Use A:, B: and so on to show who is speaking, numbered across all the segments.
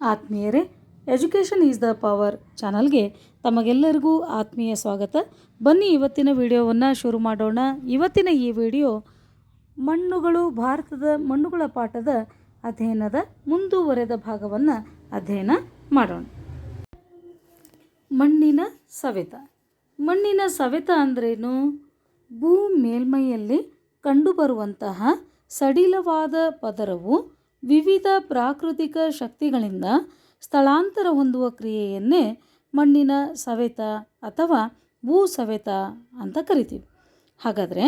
A: ಆತ್ಮೀಯರೇ, education is the power ಚಾನಲ್ಗೆ ತಮಗೆಲ್ಲರಿಗೂ ಆತ್ಮೀಯ ಸ್ವಾಗತ. ಬನ್ನಿ ಇವತ್ತಿನ ವಿಡಿಯೋವನ್ನು ಶುರು ಮಾಡೋಣ. ಇವತ್ತಿನ ಈ ವಿಡಿಯೋ ಮಣ್ಣುಗಳು ಭಾರತದ ಮಣ್ಣುಗಳ ಪಾಠದ ಅಧ್ಯಯನದ ಮುಂದುವರೆದ ಭಾಗವನ್ನು ಅಧ್ಯಯನ ಮಾಡೋಣ. ಮಣ್ಣಿನ ಸವೆತ. ಮಣ್ಣಿನ ಸವೆತ ಅಂದ್ರೇನು? ಭೂ ಮೇಲ್ಮೈಯಲ್ಲಿ ಕಂಡುಬರುವಂತಹ ಸಡಿಲವಾದ ಪದರವು ವಿವಿಧ ಪ್ರಾಕೃತಿಕ ಶಕ್ತಿಗಳಿಂದ ಸ್ಥಳಾಂತರ ಹೊಂದುವ ಕ್ರಿಯೆಯನ್ನೇ ಮಣ್ಣಿನ ಸವೆತ ಅಥವಾ ಭೂ ಸವೆತ ಅಂತ ಕರಿತೀವಿ. ಹಾಗಾದರೆ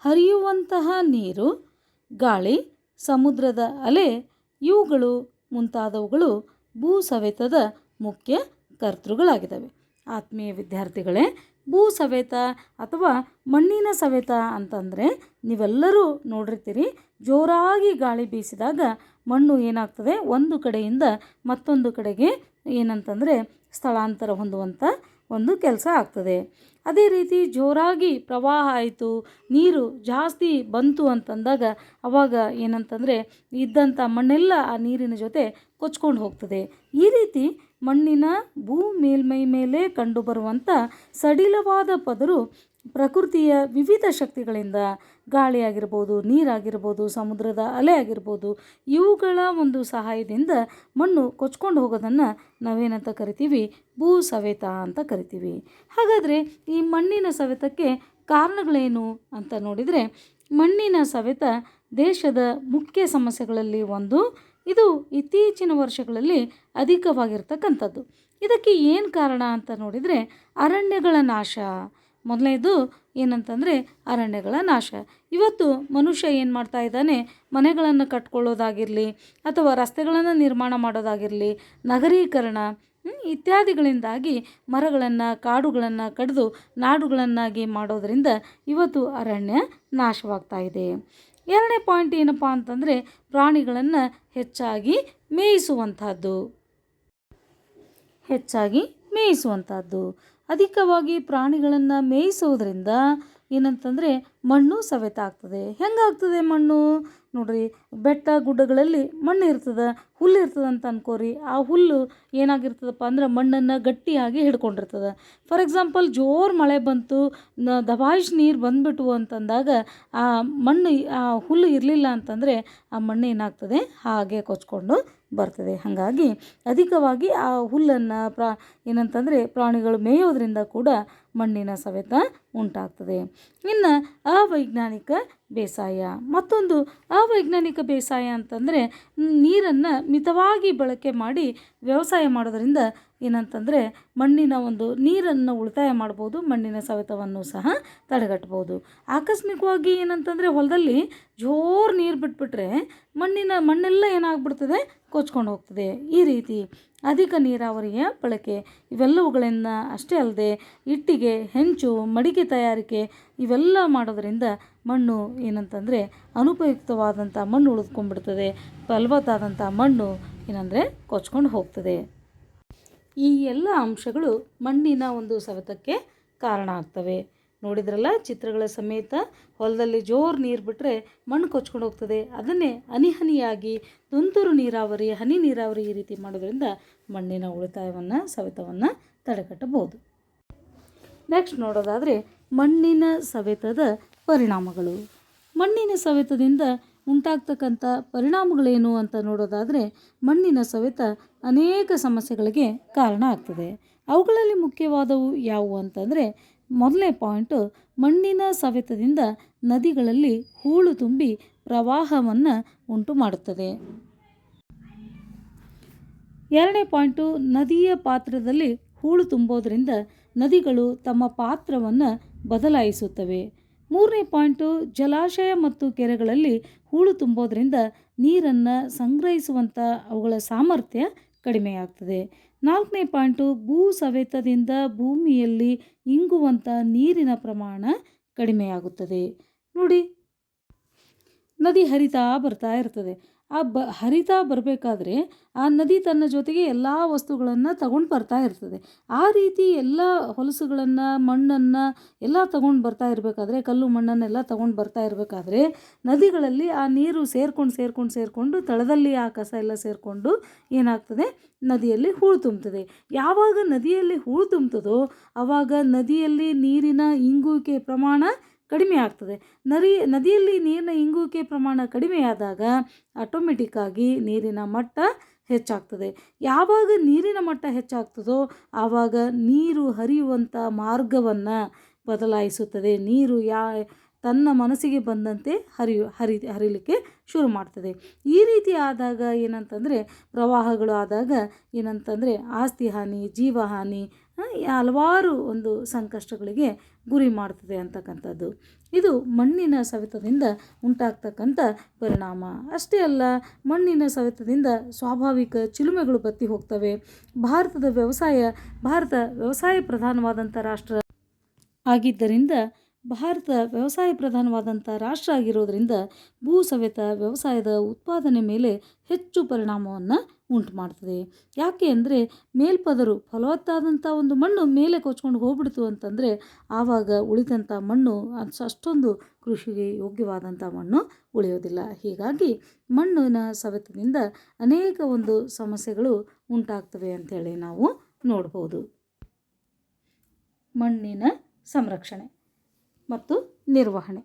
A: ಹರಿಯುವಂತಹ ನೀರು, ಗಾಳಿ, ಸಮುದ್ರದ ಅಲೆ, ಇವುಗಳು ಮುಂತಾದವುಗಳು ಭೂ ಸವೆತದ ಮುಖ್ಯ ಕರ್ತೃಗಳಾಗಿದ್ದಾವೆ. ಆತ್ಮೀಯ ವಿದ್ಯಾರ್ಥಿಗಳೇ ಭೂ ಸವೆತ ಅಥವಾ ಮಣ್ಣಿನ ಸವೆತ ಅಂತಂದರೆ ನೀವೆಲ್ಲರೂ ನೋಡಿರ್ತೀರಿ. ಜೋರಾಗಿ ಗಾಳಿ ಬೀಸಿದಾಗ ಮಣ್ಣು ಏನಾಗ್ತದೆ? ಒಂದು ಕಡೆಯಿಂದ ಮತ್ತೊಂದು ಕಡೆಗೆ ಏನಂತಂದರೆ ಸ್ಥಳಾಂತರ ಹೊಂದುವಂಥ ಒಂದು ಕೆಲಸ ಆಗ್ತದೆ. ಅದೇ ರೀತಿ ಜೋರಾಗಿ ಪ್ರವಾಹ ಆಯಿತು, ನೀರು ಜಾಸ್ತಿ ಬಂತು ಅಂತಂದಾಗ ಅವಾಗ ಏನಂತಂದರೆ ಇದ್ದಂಥ ಮಣ್ಣೆಲ್ಲ ಆ ನೀರಿನ ಜೊತೆ ಕೊಚ್ಕೊಂಡು ಹೋಗ್ತದೆ. ಈ ರೀತಿ ಮಣ್ಣಿನ ಭೂ ಮೇಲ್ಮೈ ಮೇಲೆ ಕಂಡುಬರುವಂಥ ಸಡಿಲವಾದ ಪದರು ಪ್ರಕೃತಿಯ ವಿವಿಧ ಶಕ್ತಿಗಳಿಂದ ಗಾಳಿ ಆಗಿರ್ಬೋದು ನೀರಾಗಿರ್ಬೋದು, ಸಮುದ್ರದ ಅಲೆ ಆಗಿರ್ಬೋದು ಇವುಗಳ ಒಂದು ಸಹಾಯದಿಂದ ಮಣ್ಣು ಕೊಚ್ಕೊಂಡು ಹೋಗೋದನ್ನು ನಾವೇನಂತ ಕರಿತೀವಿ? ಭೂ ಸವೆತ ಅಂತ ಕರಿತೀವಿ. ಹಾಗಾದರೆ ಈ ಮಣ್ಣಿನ ಸವೆತಕ್ಕೆ ಕಾರಣಗಳೇನು ಅಂತ ನೋಡಿದರೆ, ಮಣ್ಣಿನ ಸವೆತ ದೇಶದ ಮುಖ್ಯ ಸಮಸ್ಯೆಗಳಲ್ಲಿ ಒಂದು. ಇದು ಇತ್ತೀಚಿನ ವರ್ಷಗಳಲ್ಲಿ ಅಧಿಕವಾಗಿರ್ತಕ್ಕಂಥದ್ದು. ಇದಕ್ಕೆ ಏನು ಕಾರಣ ಅಂತ ನೋಡಿದರೆ ಅರಣ್ಯಗಳ ನಾಶ. ಮೊದಲನೇದು ಏನಂತಂದರೆ ಅರಣ್ಯಗಳ ನಾಶ. ಇವತ್ತು ಮನುಷ್ಯ ಏನು ಮಾಡ್ತಾ ಇದ್ದಾನೆ? ಮನೆಗಳನ್ನು ಕಟ್ಕೊಳ್ಳೋದಾಗಿರಲಿ ಅಥವಾ ರಸ್ತೆಗಳನ್ನು ನಿರ್ಮಾಣ ಮಾಡೋದಾಗಿರಲಿ, ನಗರೀಕರಣ ಇತ್ಯಾದಿಗಳಿಂದಾಗಿ ಮರಗಳನ್ನು, ಕಾಡುಗಳನ್ನು ಕಡಿದು ನಾಡುಗಳನ್ನಾಗಿ ಮಾಡೋದರಿಂದ ಇವತ್ತು ಅರಣ್ಯ ನಾಶವಾಗ್ತಾ ಇದೆ. ಎರಡನೇ ಪಾಯಿಂಟ್ ಏನಪ್ಪ ಅಂತಂದರೆ ಪ್ರಾಣಿಗಳನ್ನು ಹೆಚ್ಚಾಗಿ ಮೇಯಿಸುವಂಥದ್ದು ಹೆಚ್ಚಾಗಿ ಮೇಯಿಸುವಂಥದ್ದು ಅಧಿಕವಾಗಿ ಪ್ರಾಣಿಗಳನ್ನು ಮೇಯಿಸೋದ್ರಿಂದ ಏನಂತಂದರೆ ಮಣ್ಣು ಸವೆತ ಆಗ್ತದೆ. ಹೆಂಗಾಗ್ತದೆ ಮಣ್ಣು? ನೋಡ್ರಿ, ಬೆಟ್ಟ ಗುಡ್ಡಗಳಲ್ಲಿ ಮಣ್ಣು ಇರ್ತದೆ, ಹುಲ್ಲು ಇರ್ತದೆ ಅಂತ ಅನ್ಕೋರಿ. ಆ ಹುಲ್ಲು ಏನಾಗಿರ್ತದಪ್ಪ ಅಂದ್ರೆ ಮಣ್ಣನ್ನು ಗಟ್ಟಿಯಾಗಿ ಹಿಡ್ಕೊಂಡಿರ್ತದೆ. ಫಾರ್ ಎಕ್ಸಾಂಪಲ್ ಜೋರು ಮಳೆ ಬಂತು, ನ ನೀರು ಬಂದುಬಿಟ್ವು ಅಂತಂದಾಗ ಆ ಮಣ್ಣು, ಆ ಹುಲ್ಲು ಇರಲಿಲ್ಲ ಅಂತಂದರೆ ಆ ಮಣ್ಣು ಏನಾಗ್ತದೆ? ಹಾಗೆ ಕೊಚ್ಕೊಂಡು ಬರ್ತದೆ. ಹಾಗಾಗಿ ಅಧಿಕವಾಗಿ ಆ ಹುಲ್ಲನ್ನು ಪ್ರಾ ಏನಂತಂದರೆ ಪ್ರಾಣಿಗಳು ಮೇಯೋದರಿಂದ ಕೂಡ ಮಣ್ಣಿನ ಸವೆತ ಉಂಟಾಗ್ತದೆ. ಇನ್ನು ಅವೈಜ್ಞಾನಿಕ ಬೇಸಾಯ. ಮತ್ತೊಂದು ಅವೈಜ್ಞಾನಿಕ ಬೇಸಾಯ ಅಂತಂದರೆ ನೀರನ್ನು ಮಿತವಾಗಿ ಬಳಕೆ ಮಾಡಿ ವ್ಯವಸಾಯ ಮಾಡೋದರಿಂದ ಏನಂತಂದರೆ ಮಣ್ಣಿನ ಒಂದು ನೀರನ್ನು ಉಳಿತಾಯ ಮಾಡ್ಬೋದು, ಮಣ್ಣಿನ ಸವೆತವನ್ನು ಸಹ ತಡೆಗಟ್ಬೋದು. ಆಕಸ್ಮಿಕವಾಗಿ ಏನಂತಂದರೆ ಹೊಲದಲ್ಲಿ ಜೋರು ನೀರು ಬಿಟ್ಬಿಟ್ರೆ ಮಣ್ಣಿನ ಮಣ್ಣೆಲ್ಲ ಏನಾಗ್ಬಿಡ್ತದೆ, ಕೊಚ್ಕೊಂಡು ಹೋಗ್ತದೆ. ಈ ರೀತಿ ಅಧಿಕ ನೀರಾವರಿಯ ಬಳಕೆ. ಇವೆಲ್ಲವುಗಳಿಂದ ಅಷ್ಟೇ ಅಲ್ಲದೆ ಇಟ್ಟಿಗೆ, ಹೆಂಚು, ಮಡಿಕೆ ತಯಾರಿಕೆ ಇವೆಲ್ಲ ಮಾಡೋದರಿಂದ ಮಣ್ಣು ಏನಂತಂದರೆ ಅನುಪಯುಕ್ತವಾದಂಥ ಮಣ್ಣು ಉಳಿದ್ಕೊಂಡ್ಬಿಡ್ತದೆ ಫಲವತ್ತಾದಂಥ ಮಣ್ಣು ಏನಂದರೆ ಕೊಚ್ಕೊಂಡು ಹೋಗ್ತದೆ. ಈ ಎಲ್ಲ ಅಂಶಗಳು ಮಣ್ಣಿನ ಒಂದು ಸವೆತಕ್ಕೆ ಕಾರಣ ಆಗ್ತವೆ. ನೋಡಿದ್ರಲ್ಲ? ಚಿತ್ರಗಳ ಸಮೇತ ಹೊಲದಲ್ಲಿ ಜೋರು ನೀರು ಬಿಟ್ಟರೆ ಮಣ್ಣು ಕೊಚ್ಕೊಂಡು ಹೋಗ್ತದೆ. ಅದನ್ನೇ ಹನಿ ಹನಿಯಾಗಿ ತುಂತುರು ನೀರಾವರಿ, ಹನಿ ನೀರಾವರಿ ಈ ರೀತಿ ಮಾಡೋದ್ರಿಂದ ಮಣ್ಣಿನ ಉಳಿತಾಯವನ್ನು, ಸವೆತವನ್ನು ತಡೆಗಟ್ಟಬಹುದು. ನೆಕ್ಸ್ಟ್ ನೋಡೋದಾದರೆ ಮಣ್ಣಿನ ಸವೆತದ ಪರಿಣಾಮಗಳು. ಮಣ್ಣಿನ ಸವೆತದಿಂದ ಉಂಟಾಗ್ತಕ್ಕಂಥ ಪರಿಣಾಮಗಳೇನು ಅಂತ ನೋಡೋದಾದರೆ ಮಣ್ಣಿನ ಸವೆತ ಅನೇಕ ಸಮಸ್ಯೆಗಳಿಗೆ ಕಾರಣ ಆಗ್ತದೆ. ಅವುಗಳಲ್ಲಿ ಮುಖ್ಯವಾದವು ಯಾವುವು ಅಂತಂದರೆ ಮೊದಲನೇ ಪಾಯಿಂಟು ಮಣ್ಣಿನ ಸವೆತದಿಂದ ನದಿಗಳಲ್ಲಿ ಹೂಳು ತುಂಬಿ ಪ್ರವಾಹವನ್ನು ಉಂಟು ಮಾಡುತ್ತದೆ. ಎರಡನೇ ಪಾಯಿಂಟು ನದಿಯ ಪಾತ್ರದಲ್ಲಿ ಹೂಳು ತುಂಬೋದರಿಂದ ನದಿಗಳು ತಮ್ಮ ಪಾತ್ರವನ್ನು ಬದಲಾಯಿಸುತ್ತವೆ. ಮೂರನೇ ಪಾಯಿಂಟು ಜಲಾಶಯ ಮತ್ತು ಕೆರೆಗಳಲ್ಲಿ ಹೂಳು ತುಂಬೋದರಿಂದ ನೀರನ್ನು ಸಂಗ್ರಹಿಸುವಂಥ ಅವುಗಳ ಸಾಮರ್ಥ್ಯ ಕಡಿಮೆಯಾಗ್ತದೆ. ನಾಲ್ಕನೇ ಪಾಯಿಂಟು ಭೂ ಸವೆತದಿಂದ ಭೂಮಿಯಲ್ಲಿ ಇಂಗುವಂಥ ನೀರಿನ ಪ್ರಮಾಣ ಕಡಿಮೆಯಾಗುತ್ತದೆ. ನೋಡಿ ನದಿ ಹರಿತಾ ಬರ್ತಾ ಇರ್ತದೆ. ಆ ಬ ಹರಿತಾ ಬರಬೇಕಾದ್ರೆ ಆ ನದಿ ತನ್ನ ಜೊತೆಗೆ ಎಲ್ಲ ವಸ್ತುಗಳನ್ನು ತಗೊಂಡು ಬರ್ತಾ ಇರ್ತದೆ. ಆ ರೀತಿ ಎಲ್ಲ ಹೊಲಸುಗಳನ್ನು, ಮಣ್ಣನ್ನು ಎಲ್ಲ ತಗೊಂಡು ಬರ್ತಾ ಇರಬೇಕಾದ್ರೆ, ಕಲ್ಲು ಮಣ್ಣನ್ನೆಲ್ಲ ತಗೊಂಡು ಬರ್ತಾ ಇರಬೇಕಾದ್ರೆ ನದಿಗಳಲ್ಲಿ ಆ ನೀರು ಸೇರ್ಕೊಂಡು ಸೇರ್ಕೊಂಡು, ಸೇರಿಕೊಂಡು ತಳದಲ್ಲಿ ಆ ಕಸ ಎಲ್ಲ ಸೇರಿಕೊಂಡು ಏನಾಗ್ತದೆ? ನದಿಯಲ್ಲಿ ಹೂಳು ತುಂಬುತ್ತದೆ ಯಾವಾಗ ನದಿಯಲ್ಲಿ ಹೂಳು ತುಂಬುತ್ತದೋ ಆವಾಗ ನದಿಯಲ್ಲಿ ನೀರಿನ ಇಂಗುವಿಕೆ ಪ್ರಮಾಣ ಕಡಿಮೆ ಆಗ್ತದೆ. ನರಿ, ನದಿಯಲ್ಲಿ ನೀರಿನ ಇಂಗುವಿಕೆ ಪ್ರಮಾಣ ಕಡಿಮೆಯಾದಾಗ ಆಟೋಮೆಟಿಕ್ಕಾಗಿ ನೀರಿನ ಮಟ್ಟ ಹೆಚ್ಚಾಗ್ತದೆ. ಯಾವಾಗ ನೀರಿನ ಮಟ್ಟ ಹೆಚ್ಚಾಗ್ತದೋ ಆವಾಗ ನೀರು ಹರಿಯುವಂಥ ಮಾರ್ಗವನ್ನು ಬದಲಾಯಿಸುತ್ತದೆ. ನೀರು ಯಾ ತನ್ನ ಮನಸ್ಸಿಗೆ ಬಂದಂತೆ ಹರಿಯು ಹರಿ ಹರಿಲಿಕ್ಕೆ ಶುರು ಮಾಡ್ತದೆ. ಈ ರೀತಿ ಆದಾಗ ಏನಂತಂದರೆ, ಪ್ರವಾಹಗಳು ಆದಾಗ ಏನಂತಂದರೆ, ಆಸ್ತಿ ಹಾನಿ, ಜೀವ ಹಾನಿ ಹಲವಾರು ಒಂದು ಸಂಕಷ್ಟಗಳಿಗೆ ಗುರಿ ಮಾಡ್ತದೆ ಅಂತಕ್ಕಂಥದ್ದು. ಇದು ಮಣ್ಣಿನ ಸವೆತದಿಂದ ಉಂಟಾಗ್ತಕ್ಕಂಥ ಪರಿಣಾಮ. ಅಷ್ಟೇ ಅಲ್ಲ, ಮಣ್ಣಿನ ಸವೆತದಿಂದ ಸ್ವಾಭಾವಿಕ ಚಿಲುಮೆಗಳು ಬತ್ತಿ ಹೋಗ್ತವೆ. ಭಾರತದ ವ್ಯವಸಾಯ, ಭಾರತ ವ್ಯವಸಾಯ ಪ್ರಧಾನವಾದಂಥ ರಾಷ್ಟ್ರ ಆಗಿದ್ದರಿಂದ ಭಾರತ ವ್ಯವಸಾಯ ಪ್ರಧಾನವಾದಂಥ ರಾಷ್ಟ್ರ ಆಗಿರೋದರಿಂದ ಭೂ ಸವೆತ ವ್ಯವಸಾಯದ ಉತ್ಪಾದನೆ ಮೇಲೆ ಹೆಚ್ಚು ಪರಿಣಾಮವನ್ನು ಉಂಟು ಮಾಡ್ತದೆ ಯಾಕೆ ಅಂದರೆ ಮೇಲ್ಪದರು ಫಲವತ್ತಾದಂಥ ಒಂದು ಮಣ್ಣು ಮೇಲೆ ಕೊಚ್ಕೊಂಡು ಹೋಗ್ಬಿಡ್ತು ಅಂತಂದರೆ ಆವಾಗ ಉಳಿದಂಥ ಮಣ್ಣು ಅಷ್ಟೊಂದು ಕೃಷಿಗೆ ಯೋಗ್ಯವಾದಂಥ ಮಣ್ಣು ಉಳಿಯೋದಿಲ್ಲ. ಹೀಗಾಗಿ ಮಣ್ಣಿನ ಸವೆತದಿಂದ ಅನೇಕ ಒಂದು ಸಮಸ್ಯೆಗಳು ಉಂಟಾಗ್ತವೆ ಅಂಥೇಳಿ ನಾವು ನೋಡ್ಬೋದು. ಮಣ್ಣಿನ ಸಂರಕ್ಷಣೆ. ಮತ್ತು ನಿರ್ವಹಣೆ.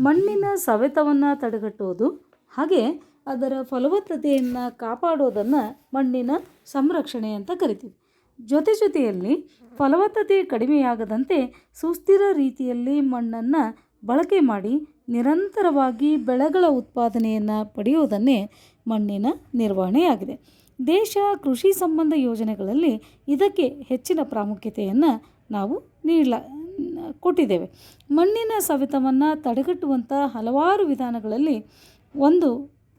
A: ಮಣ್ಣಿನ ಸವೆತವನ್ನು ತಡೆಗಟ್ಟುವುದು ಹಾಗೆ ಅದರ ಫಲವತ್ತತೆಯನ್ನು ಕಾಪಾಡೋದನ್ನು ಮಣ್ಣಿನ ಸಂರಕ್ಷಣೆ ಅಂತ ಕರಿತೀವಿ. ಜೊತೆ ಜೊತೆಯಲ್ಲಿ ಫಲವತ್ತತೆ ಕಡಿಮೆಯಾಗದಂತೆ ಸುಸ್ಥಿರ ರೀತಿಯಲ್ಲಿ ಮಣ್ಣನ್ನು ಬಳಕೆ ಮಾಡಿ ನಿರಂತರವಾಗಿ ಬೆಳೆಗಳ ಉತ್ಪಾದನೆಯನ್ನು ಪಡೆಯುವುದನ್ನೇ ಮಣ್ಣಿನ ನಿರ್ವಹಣೆಯಾಗಿದೆ. ದೇಶ ಕೃಷಿ ಸಂಬಂಧ ಯೋಜನೆಗಳಲ್ಲಿ ಇದಕ್ಕೆ ಹೆಚ್ಚಿನ ಪ್ರಾಮುಖ್ಯತೆಯನ್ನು ನಾವು ನೀಡಲ ಕೊಟ್ಟಿದ್ದೇವೆ. ಮಣ್ಣಿನ ಸವೆತವನ್ನು ತಡೆಗಟ್ಟುವಂಥ ಹಲವಾರು ವಿಧಾನಗಳಲ್ಲಿ ಒಂದು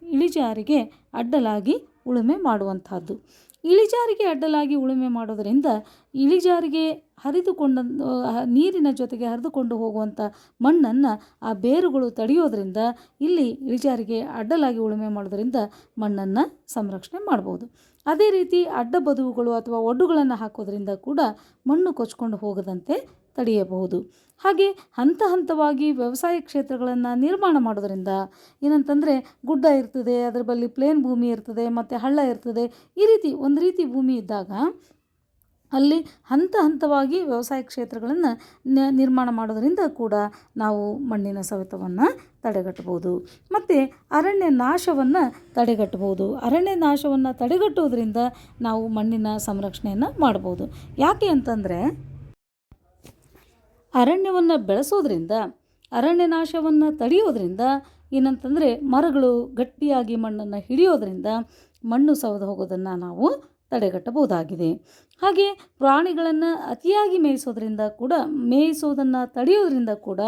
A: ಇಳಿಜಾರಿಗೆ ಅಡ್ಡಲಾಗಿ ಉಳುಮೆ ಮಾಡುವಂಥದ್ದು ಇಳಿಜಾರಿಗೆ ಅಡ್ಡಲಾಗಿ ಉಳುಮೆ ಮಾಡೋದರಿಂದ ಇಳಿಜಾರಿಗೆ ಹರಿದುಕೊಂಡ ನೀರಿನ ಜೊತೆಗೆ ಹರಿದುಕೊಂಡು ಹೋಗುವಂಥ ಮಣ್ಣನ್ನು ಆ ಬೇರುಗಳು ತಡೆಯೋದರಿಂದ ಇಲ್ಲಿ ಇಳಿಜಾರಿಗೆ ಅಡ್ಡಲಾಗಿ ಉಳುಮೆ ಮಾಡೋದರಿಂದ ಮಣ್ಣನ್ನು ಸಂರಕ್ಷಣೆ ಮಾಡ್ಬೋದು. ಅದೇ ರೀತಿ ಅಡ್ಡ ಬದುವುಗಳು ಅಥವಾ ಒಡ್ಡುಗಳನ್ನು ಹಾಕೋದ್ರಿಂದ ಕೂಡ ಮಣ್ಣು ಕೊಚ್ಕೊಂಡು ಹೋಗದಂತೆ ತಡೆಯಬಹುದು. ಹಾಗೆ ಹಂತ ಹಂತವಾಗಿ ವ್ಯವಸಾಯ ಕ್ಷೇತ್ರಗಳನ್ನು ನಿರ್ಮಾಣ ಮಾಡೋದರಿಂದ ಏನಂತಂದರೆ ಗುಡ್ಡ ಇರ್ತದೆ, ಅದರ ಬಳಿ ಪ್ಲೇನ್ ಭೂಮಿ ಇರ್ತದೆ, ಮತ್ತು ಹಳ್ಳ ಇರ್ತದೆ, ಈ ರೀತಿ ಒಂದು ರೀತಿ ಭೂಮಿ ಇದ್ದಾಗ ಅಲ್ಲಿ ಹಂತ ಹಂತವಾಗಿ ವ್ಯವಸಾಯ ಕ್ಷೇತ್ರಗಳನ್ನು ನಿರ್ಮಾಣ ಮಾಡೋದರಿಂದ ಕೂಡ ನಾವು ಮಣ್ಣಿನ ಸವೆತವನ್ನು ತಡೆಗಟ್ಟಬಹುದು. ಮತ್ತು ಅರಣ್ಯ ನಾಶವನ್ನು ತಡೆಗಟ್ಟಬಹುದು. ಅರಣ್ಯ ನಾಶವನ್ನು ತಡೆಗಟ್ಟುವುದರಿಂದ ನಾವು ಮಣ್ಣಿನ ಸಂರಕ್ಷಣೆಯನ್ನು ಮಾಡ್ಬೋದು. ಯಾಕೆ ಅಂತಂದರೆ, ಅರಣ್ಯವನ್ನು ಬೆಳೆಸೋದ್ರಿಂದ, ಅರಣ್ಯ ನಾಶವನ್ನು ತಡೆಯೋದ್ರಿಂದ ಏನಂತಂದರೆ ಮರಗಳು ಗಟ್ಟಿಯಾಗಿ ಮಣ್ಣನ್ನು ಹಿಡಿಯೋದ್ರಿಂದ ಮಣ್ಣು ಸವದು ಹೋಗೋದನ್ನು ನಾವು ತಡೆಗಟ್ಟಬಹುದಾಗಿದೆ. ಹಾಗೆ ಪ್ರಾಣಿಗಳನ್ನು ಅತಿಯಾಗಿ ಮೇಯಿಸೋದ್ರಿಂದ ಕೂಡ, ಮೇಯಿಸೋದನ್ನು ತಡೆಯೋದ್ರಿಂದ ಕೂಡ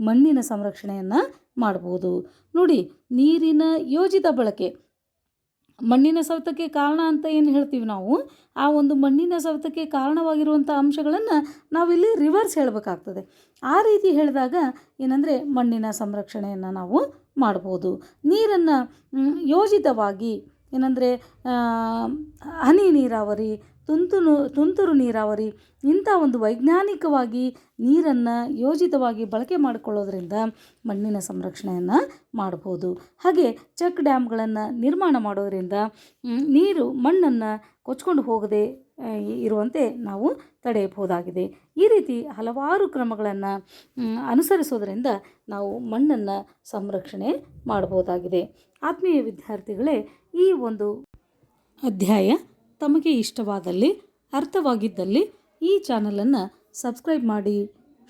A: ಮಣ್ಣಿನ ಸಂರಕ್ಷಣೆಯನ್ನು ಮಾಡ್ಬೋದು. ನೋಡಿ, ನೀರಿನ ಯೋಜಿತ ಬಳಕೆ. ಮಣ್ಣಿನ ಸವೆತಕ್ಕೆ ಕಾರಣ ಅಂತ ಏನು ಹೇಳ್ತೀವಿ ನಾವು? ಆ ಒಂದು ಮಣ್ಣಿನ ಸವೆತಕ್ಕೆ ಕಾರಣವಾಗಿರುವಂಥ ಅಂಶಗಳನ್ನು ನಾವಿಲ್ಲಿ ರಿವರ್ಸ್ ಹೇಳಬೇಕಾಗ್ತದೆ. ಆ ರೀತಿ ಹೇಳಿದಾಗ ಏನಂದರೆ ಮಣ್ಣಿನ ಸಂರಕ್ಷಣೆಯನ್ನು ನಾವು ಮಾಡ್ಬೋದು. ನೀರನ್ನು ಯೋಜಿತವಾಗಿ ಏನಂದರೆ ಹನಿ ನೀರಾವರಿ ತುಂತುರು ತುಂತುರು ನೀರಾವರಿ, ಇಂಥ ಒಂದು ವೈಜ್ಞಾನಿಕವಾಗಿ ನೀರನ್ನು ಯೋಜಿತವಾಗಿ ಬಳಕೆ ಮಾಡಿಕೊಳ್ಳೋದ್ರಿಂದ ಮಣ್ಣಿನ ಸಂರಕ್ಷಣೆಯನ್ನು ಮಾಡ್ಬೋದು. ಹಾಗೆ ಚೆಕ್ ಡ್ಯಾಮ್ಗಳನ್ನು ನಿರ್ಮಾಣ ಮಾಡೋದರಿಂದ ನೀರು ಮಣ್ಣನ್ನು ಕೊಚ್ಕೊಂಡು ಹೋಗದೆ ಇರುವಂತೆ ನಾವು ತಡೆಯಬಹುದಾಗಿದೆ. ಈ ರೀತಿ ಹಲವಾರು ಕ್ರಮಗಳನ್ನು ಅನುಸರಿಸೋದರಿಂದ ನಾವು ಮಣ್ಣನ್ನು ಸಂರಕ್ಷಣೆ ಮಾಡ್ಬೋದಾಗಿದೆ. ಆತ್ಮೀಯ ವಿದ್ಯಾರ್ಥಿಗಳೇ, ಈ ಒಂದು ಅಧ್ಯಾಯ ತಮಗೆ ಇಷ್ಟವಾದಲ್ಲಿ, ಅರ್ಥವಾಗಿದ್ದಲ್ಲಿ ಈ ಚಾನಲನ್ನು ಸಬ್ಸ್ಕ್ರೈಬ್ ಮಾಡಿ,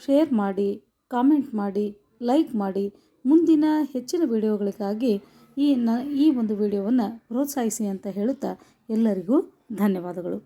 A: ಶೇರ್ ಮಾಡಿ, ಕಾಮೆಂಟ್ ಮಾಡಿ, ಲೈಕ್ ಮಾಡಿ. ಮುಂದಿನ ಹೆಚ್ಚಿನ ವಿಡಿಯೋಗಳಿಗಾಗಿ ಈ ನ, ಈ ಒಂದು ವಿಡಿಯೋವನ್ನು ಪ್ರೋತ್ಸಾಹಿಸಿ ಅಂತ ಹೇಳುತ್ತಾ ಎಲ್ಲರಿಗೂ ಧನ್ಯವಾದಗಳು.